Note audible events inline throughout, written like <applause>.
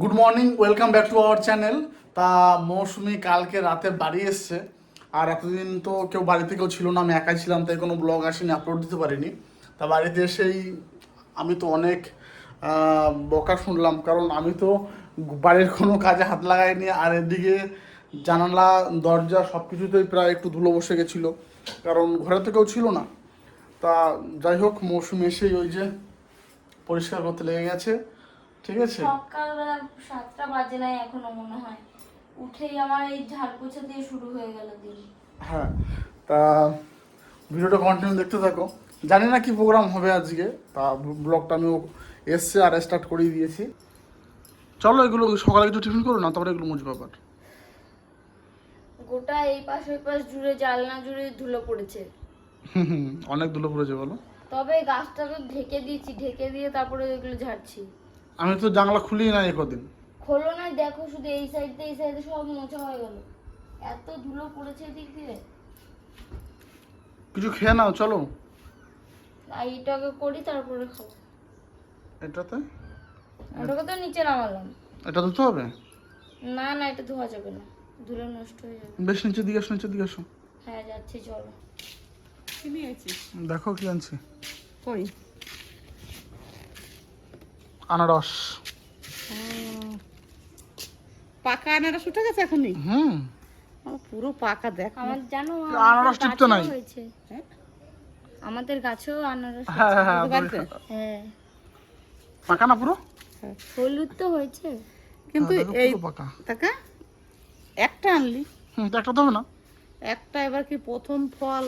Good morning welcome back to our channel তা মৌসুমি কালকে রাতে বাড়ি এসছে। আর এতদিন তো কেউ বাড়িতে কেউ ছিল না, আমি একাই ছিলাম, তাই কোনো ব্লগ আসেনি আপলোড দিতে পারিনি। তা বাড়িতে এসেই আমি তো অনেক বকা শুনলাম, কারণ আমি তো বাড়ির কোনো কাজে হাত লাগাইনি, আর এদিকে জানালা, দরজা সব কিছুতেই প্রায় একটু ধুলো বসে গেছিল, কারণ ঘরে তো কেউ ছিল না। তা যাই হোক, মৌসুমি এসেই ওই যে পরিষ্কার করতে লেগে গেছে। ঠিক আছে? সকালবেলা সাতটা বাজে নাই এখনও মনে হয়। উঠেই আমার এই ঝাড় পোছা দিয়ে শুরু হয়ে গেল দিন। হ্যাঁ তা ভিডিওটা কন্টিনিউ দেখতে থাকো। জানি না কি প্রোগ্রাম হবে আজকে তা ব্লগটা আমি এসছে আর স্টার্ট করেই দিয়েছি। চলো এগুলো সকালে কিছু টিফিন করো না তারপরে এগুলো মুছবো আবার। গোটা এই পাশ ওই পাশ জুড়ে জালনা জুড়ে ধুলো পড়েছে। অনেক ধুলো পড়েছে বলো। তবে গাছটা তো ঢেকে দিয়েছি ঢেকে দিয়ে তারপরে এগুলো ঝাড়ছি। আমি তো জানলা খুলি না একদিন খোলো না দেখো শুধু এই সাইড দিয়ে এই সাইডে সব মোছা হয়ে গেল। এত ধুলো পড়েছে এদিক দিয়ে। কিছু খেয়ে নাও চলো। এইটাকে করি তারপরে খাব। এটাতে? ওটাকে তো নিচে নামালাম। এটা ধুতে হবে? না না এটা ধোয়া যাবে না। ধুলো নষ্ট হয়ে যাবে। বেশ নিচে দিকে আসো নিচে দিকে আসো। হ্যাঁ যাচ্ছি চলো। কি নিয়েছিস দেখো কি আনছি। কই? আনারস। পাকা আনারস উঠে গেছে এখনই? হুম। পুরো পাকা দেখ। আমার জানো আনারস আমাদের টিপতে নাই। গাছেও হ্যাঁ? আমাদের গাছেও আনারস হ্যাঁ হ্যাঁ হ্যাঁ পাকা না পুরো? হলুদ তো হয়েছে। কিন্তু এই পাকা। টাকা একটা আনলি। হুম একটা হবে না? একটা এবার কি প্রথম ফল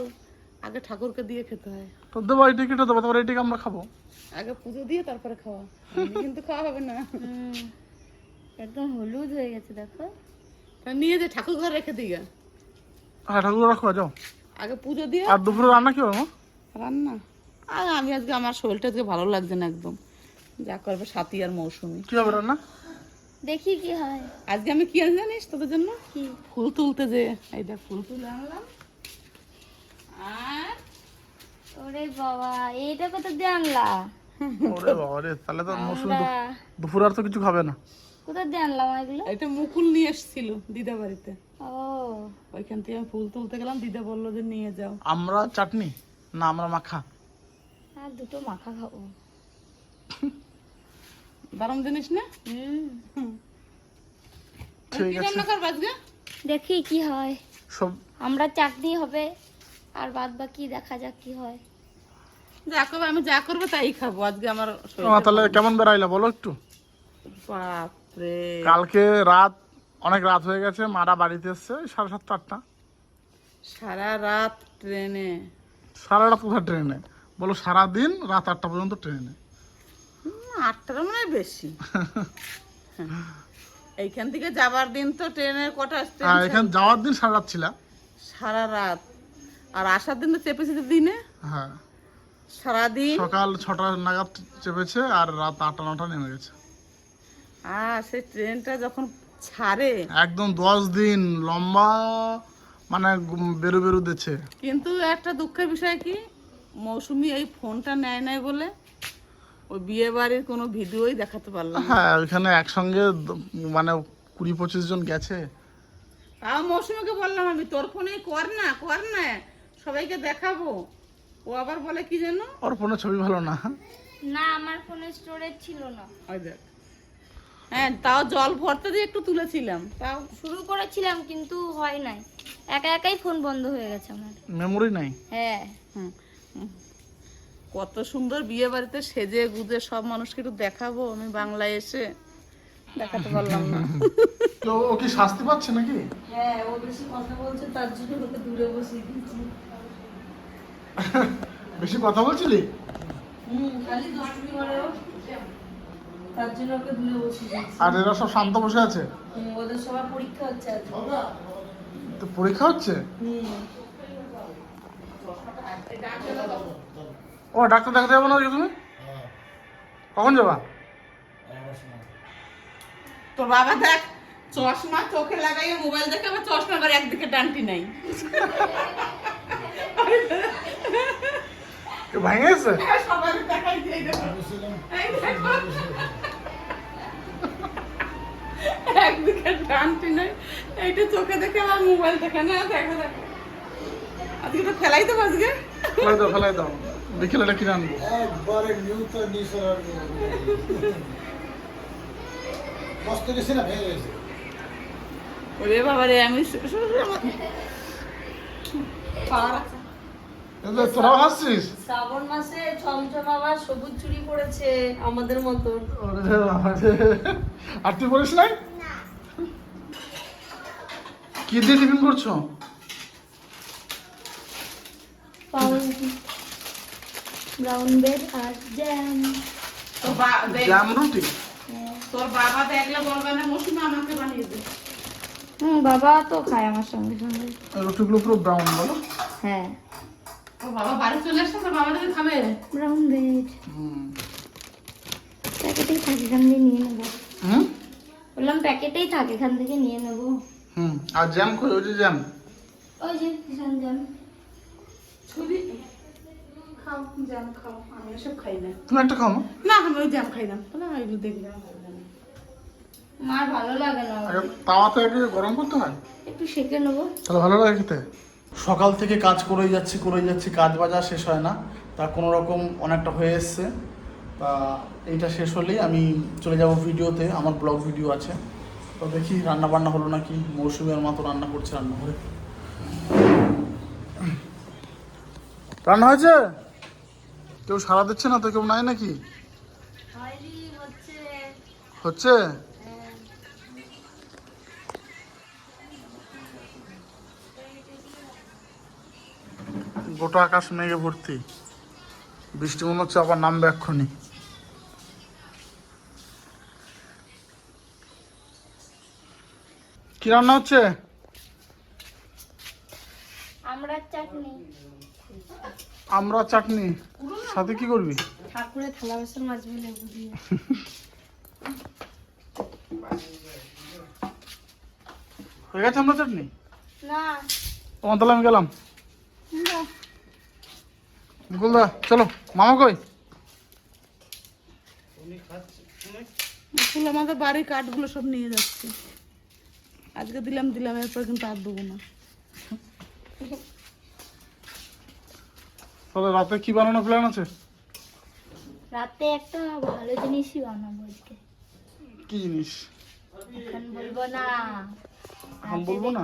আগে ঠাকুরকে দিয়ে খেতে হয়? তো দেবো এই টিকিটটা দেবো তারপরে এই টিকে আমরা খাব। আগে পুজো দিয়ে তারপরে খাওয়া। কিন্তু খাওয়া হবে না। হুম, একদম হলুদ হয়ে গেছে দেখো। তা নিয়ে যে ঠাকুর ঘরে রেখে দিই হ্যাঁ ঠাকুর রাখো যাও। আগে পুজো দিয়ে আর দুপুরে রান্না কি হবে রান্না? আর আমি আজকে আমার শরীরটা আজকে ভালো লাগছে না একদম। যা করবে সাথী আর মৌসুমি। কি হবে রান্না? দেখি কি হয়। আজকে আমি কি আনছি জানিস তোদের জন্য? কি? ফুল তুলতে যে এই দেখ ফুল তুলে আনলাম। আর ওরে বাবা এইটা কত দিয়ে আনলা? ওরে বাবা রে তাহলে তো মৌসুমি দুপুরে আর তো কিছু খাবে না। কোথা দিয়ে আনলাম এগুলো এটা মুকুল নিয়ে এসেছিল দিদা বাড়িতে। ও। ওইখান থেকে আমি ফুল তুলতে গেলাম দিদা বলল যে নিয়ে যাও। আমরা চাটনি না আমরা মাখা। আর দুটো মাখা খাব। দারুণ জিনিস না? হুম। ঠিক আছে রান্না করব আজকে? দেখি কি হয়। সব আমরা চাটনি হবে। আর বাদ বাকি দেখা যাক কি হয়। যা করব আমি যা করব তাই খাব। আজকে আমার শরীর- তাহলে কেমন বেড়াইলা বলো একটু? বাপরে। কালকে রাত অনেক রাত হয়ে গেছে মারা বাড়িতে এসছে ওই সাড়ে সাতটা আটটা। সারা রাত ট্রেনে। সারা রাত কোথায় ট্রেনে? বলো সারাদিন রাত আটটা পর্যন্ত ট্রেনে। আটটার মনে হয় বেশি। হ্যাঁ। এইখান থেকে যাবার দিন তো ট্রেনের কটা? আর এখানে যাওয়ার দিন সারা রাত ছিলাম সারা রাত। আর আসার দিন চেপেছে দিনে? হ্যাঁ। সারাদিন? সকাল ছটা নাগাদ চেপেছে আর রাত আটটা নটা নেমে গেছে। আর সেই ট্রেনটা যখন ছাড়ে? একদম দশ দিন লম্বা মানে বেরু বেরু দিচ্ছে। কিন্তু একটা দুঃখের বিষয় কি? মৌসুমি এই ফোনটা নেয় নাই বলে ওই বিয়ে বাড়ির কোনো ভিডিওই দেখাতে পারলাম হ্যাঁ ওইখানে একসঙ্গে মানে কুড়ি পঁচিশ জন গেছে। তাও মৌসুমিকে বললাম আমি তোর ফোনেই কর না কর না। সবাইকে দেখাবো। ও আবার বলে কি যেন? ওর ফোনে ছবি ভালো না। না আমার ফোনে স্টোরেজ ছিল না। ওই দেখ। হ্যাঁ তাও জল ভরতে দিয়ে একটু তুলেছিলাম। তাও শুরু করেছিলাম কিন্তু হয় নাই। একা একাই ফোন বন্ধ হয়ে গেছে আমার। মেমোরি নাই? হ্যাঁ। কত সুন্দর বিয়ে বাড়িতে সেজে গুজে সব মানুষকে একটু দেখাবো আমি বাংলায় এসে। দেখাতে পারলাম না। তো ও কি শাস্তি পাচ্ছে নাকি? হ্যাঁ ও বেশি কথা বলছে তার জন্য ওকে দূরে বসিয়ে দিয়েছি। বেশি কথা বলছিলি? আর এরা সব শান্ত বসে আছে? ওদের সবার পরীক্ষা হচ্ছে তো পরীক্ষা হচ্ছে? ও ডাক্তার দেখাতে যাব না তুমি? কখন যাবা? তোর বাবা দেখ চশমা চোখে লাগাইয়ে মোবাইল দেখে আবার চশমা করে একদিকে ডান্টি নাই। এ ভেঙে গেছে একদিকে শান্তি নেই। এইটা চোখে দেখে আমার মোবাইল দেখে না দেখে দেখে। আজকে তো ফেলাই তো আজকে। ফেলাই দাও ফেলাই দাও। বিকেলে এটা কিনে আনব একবারে নিউ তো নিউসার মস্ত গেছে না ভেঙে গেছে? ওরে বাবা রে আমি পাড়া। হাসছিস? শ্রাবণ মাসে ছমছম আবার সবুজ চুরি করেছে আমাদের মতন। বাবা আর তুই বলিস নাই? কি দিয়ে টিফিন করছ? পাউরুটি ব্রাউন ব্রেড আর জ্যাম। তোর বা- দেখ, জ্যাম রুটি? তোর বাবা দেখলে বলবে না মৌসুমি আমাকে বানিয়ে দে। হুম বাবা তো খায় আমার সঙ্গে সঙ্গে। রুটিগুলো পুরো ব্রাউন বলো। হ্যাঁ। বাবা বাড়ি চলে আসছে বাবা দেখে খাবে? ব্রাউন ব্রেড হুম। প্যাকেটেই থাকে এখান থেকে নিয়ে নেব। হুম? বললাম প্যাকেটেই থাকে এখান থেকে নিয়ে নেব। হুম আর জ্যাম কই? ওই যে জ্যাম। ওই যে কিষান জ্যাম। ছবি? খাও জ্যাম খাও আমি এসব খাই না। তুমি একটা খাও না আমি ওই জ্যাম খাই না। তাহলে এগুলো দেখলে মার ভালো লাগে না। তাওয়াতে গরম করতে হয়? একটু সেকে নেব। তাহলে ভালো লাগে খেতে? সকাল থেকে কাজ করেই যাচ্ছি করেই যাচ্ছি কাজ বাজার শেষ হয় না। তা কোনো রকম অনেকটা হয়ে এসছে। তা এইটা শেষ হলেই আমি চলে যাব ভিডিওতে আমার ব্লগ ভিডিও আছে। তো দেখি রান্না বান্না হলো নাকি? মৌসুমি আর মা রান্না করছে রান্না করে রান্না হয়েছে? কেউ সারা দিচ্ছে না তো? কেউ নাই নাকি? হচ্ছে? গোটা আকাশ মেঘে ভর্তি। বৃষ্টি মনে হচ্ছে আবার নামবে এক্ষুনি। কি রান্না হচ্ছে? আমরা চাটনি। আমরা চাটনি। সাথে কি করবি? ঠাকুরের থালা বাসন মাজবে লেবু দিয়ে। হয়ে গেছে আমরা চাটনি? না। তোমার তাহলে আমি গেলাম। মুকুলদা চলো মামা কই? ফুল আমাদের বাড়ির কাঠগুলো সব নিয়ে যাচ্ছে। আজকে দিলাম দিলাম এরপর কিন্তু আর দেবো না। তাহলে রাতে কি বানানো প্ল্যান আছে? রাতে একটা ভালো জিনিসই বানাবো আজকে। কি জিনিস? এখন বলব না। এখন বলব না?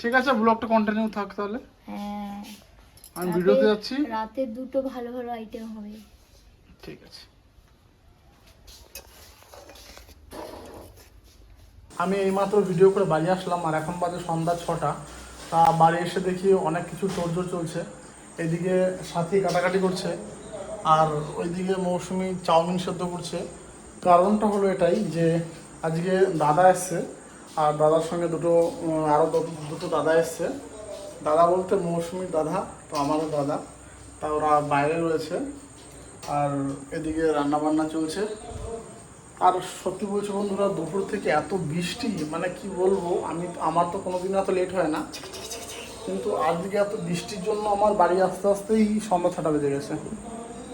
ঠিক আছে ব্লগটা কন্টিনিউ থাক তাহলে। হ্যাঁ। আমি ভিডিওতে যাচ্ছি। রাতে দুটো ভালো ভালো আইটেম হবে। ঠিক আছে। আমি এইমাত্র ভিডিও করে বাড়ি আসলাম আর এখন বাজে সন্ধ্যা ছটা। তা বাড়ি এসে দেখি অনেক কিছু তোড়জোড় চলছে। এদিকে সাথী কাটাকাটি করছে আর ওইদিকে মৌসুমি চাউমিন সেদ্ধ করছে। কারণটা হলো এটাই যে আজকে দাদা এসছে আর দাদার সঙ্গে দুটো আরও দুটো দাদা এসছে। দাদা বলতে মৌসুমির দাদা তো আমারও দাদা। তা ওরা বাইরে রয়েছে আর এদিকে রান্না বান্না চলছে। আর সত্যি বলছি বন্ধুরা দুপুর থেকে এত বৃষ্টি মানে কি বলব আমি আমার তো কোনোদিন এত লেট হয় না। কিন্তু আজকে এত বৃষ্টির জন্য আমার বাড়ি আসতে আসতেই সন্ধ্যা ছটা বেজে গেছে।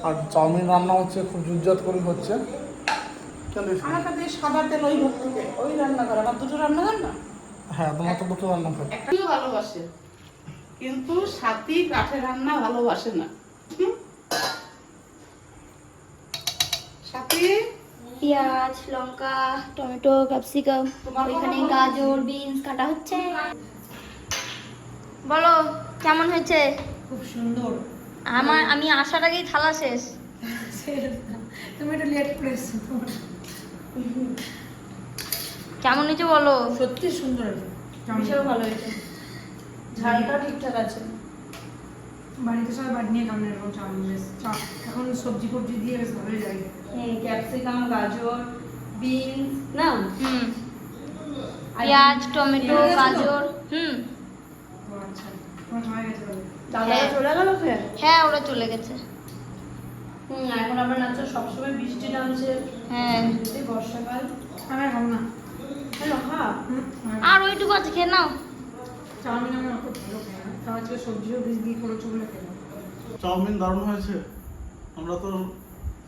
আর চাউমিন রান্না হচ্ছে খুব জুজ্জাত করে হচ্ছে। সাদা তেল ওই ওই রান্না করে। আমার দুটো রান্না না? হ্যাঁ তোমার তো দুটো রান্না করে। ভালোবাসে? কিন্তু সাথী কাঠের রান্না ভালোবাসে না। সাথী? পেঁয়াজ লঙ্কা টমেটো ক্যাপসিকাম ওইখানে গাজর বিনস কাটা হচ্ছে। বলো কেমন হয়েছে? খুব সুন্দর। আমার আমি আসার আগেই থালা শেষ। তুমি একটু লেট করে এসছো। কেমন হয়েছে বলো? সত্যি সুন্দর। হয়েছে ভীষণ ভালো হয়েছে। ঝালটা ঠিকঠাক আছে? বাড়িতে সবাই বাড়ি নিয়ে খাবেন এরকম চাউমিন বেশ এখন সবজি ফবজি দিয়ে বেশ ভালোই লাগে। ক্যাপসিকাম গাজর বিনস না? হুম। পেঁয়াজ টমেটো? গাজর হুম। আচ্ছা হয়ে। হ্যাঁ ওরা চলে গেছে। হুম এখন আবার নাচো সবসময় বৃষ্টি নামছে। হ্যাঁ। বর্ষাকাল। আমি খাব না হ্যালো হুম, আর আর ওইটুকু আছে খেয়ে নাও। চাউমিন আমি অত ভালো খাই না। আজকে দিয়ে করেছ বলে খেলাম চাউমিন দারুণ হয়েছে। আমরা তো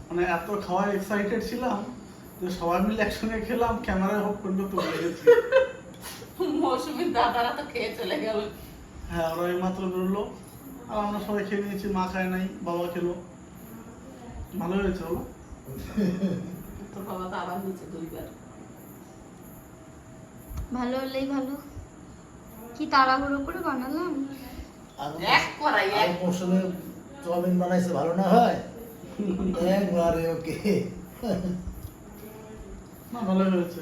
মানে এত খাওয়া এক্সাইটেড ছিলাম যে সবাই মিলে একসঙ্গে খেলাম ক্যামেরায় হোক করলে তো গেছি <laughs> মৌসুমীর দাদারা তো খেয়ে চলে গেল। হ্যাঁ ওরা এই মাত্র বেরোলো। আর আমরা সবাই খেয়ে নিয়েছি মা খায় নাই বাবা খেলো। ভালো হয়েছে বলো তোর বাবা তো আবার নিচে দুইবার। ভালো হলেই ভালো। কি তাড়াহুড়ো করে বানালাম? এক করাই এক। মৌসুমে চাউমিন বানাইছে ভালো না হয়? একবারে ওকে। না ভালো হয়েছে।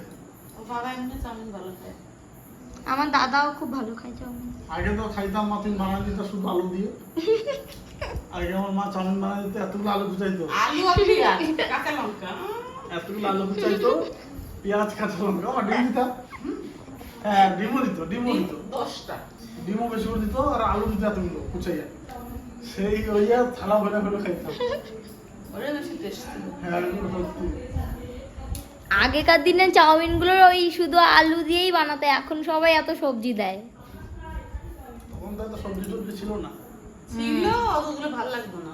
ও বাবা এমনি চাউমিন ভালো খায়। আমার দাদাও খুব ভালো খায় চাউমিন। আগে তো খাইতাম মা তুমি বানাই দিত শুধু আলু দিয়ে। আগে আমার মা চাউমিন বানাই দিতে এতগুলো আলু কুচাইতো। আলু আর পেঁয়াজ কাঁচা লঙ্কা। এতগুলো আলু কুচাইতো পেঁয়াজ কাঁচা লঙ্কা। আমার ডিম দিতাম। হ্যাঁ ডিমও দিত ডিমও দিত। দশটা। ডিমও বেশি করে দিত আর আলু দিত এতগুলো কুচাইয়া। সেই ওইয়া থালা ভরে ভরে খাইতাম। হ্যাঁ। আগেকার দিনে চাউমিনগুলো ওই শুধু আলু দিয়েই বানাতো এখন সবাই এত সবজি দেয়। তখন তো এত সবজি টবজি ছিল না। ছিল ওগুলো ভালো লাগতো না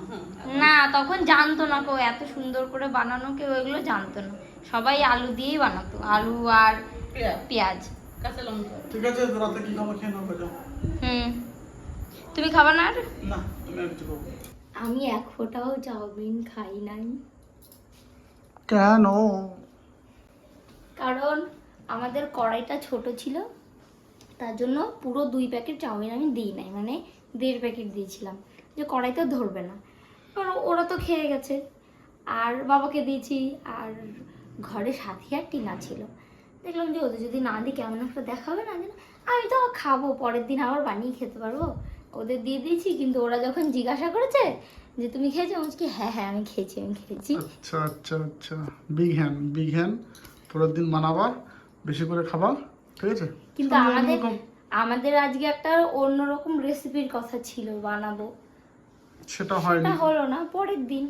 না তখন জানতো না কেউ এত সুন্দর করে বানানো কেউ এগুলো জানতো না। সবাই আলু দিয়েই বানাতো আলু আর পেঁয়াজ। পেঁয়াজ। কাঁচা লঙ্কা ঠিক আছে রাতে কি খাবার খেয়ে নাও যাও হুম। তুমি খাবা না আর? না তুমি আর কিছু খাব আমি এক ফোঁটাও চাউমিন খাই নাই। কেন? কারণ আমাদের কড়াইটা ছোট ছিল তার জন্য পুরো দুই প্যাকেট চাউমিন আমি দিই নাই মানে দেড় প্যাকেট দিয়েছিলাম। যে কড়াইতে ধরবে না। কারণ ওরা তো খেয়ে গেছে। আর বাবাকে দিয়েছি আর ঘরে সাথী আর টিনা ছিল। দেখলাম যে ওদের যদি না দিই কেমন একটা দেখাবে না যে আমি তো খাব পরের দিন আবার বানিয়ে খেতে পারব। ওদের দিয়ে দিয়েছি কিন্তু ওরা যখন জিজ্ঞাসা করেছে যে তুমি খেয়েছো? আমি কি, হ্যাঁ হ্যাঁ আমি খেয়েছি আমি খেয়েছি। আচ্ছা আচ্ছা আচ্ছা। বিগ হ্যান্ড বিগ হ্যান্ড পরের দিন বানাবা বেশি করে খাবা ঠিক আছে? কিন্তু আমাদের আমাদের আজকে একটা অন্যরকম রেসিপির কথা ছিল বানাবো। সেটা হয়নি। সেটা হলো না পরের দিন।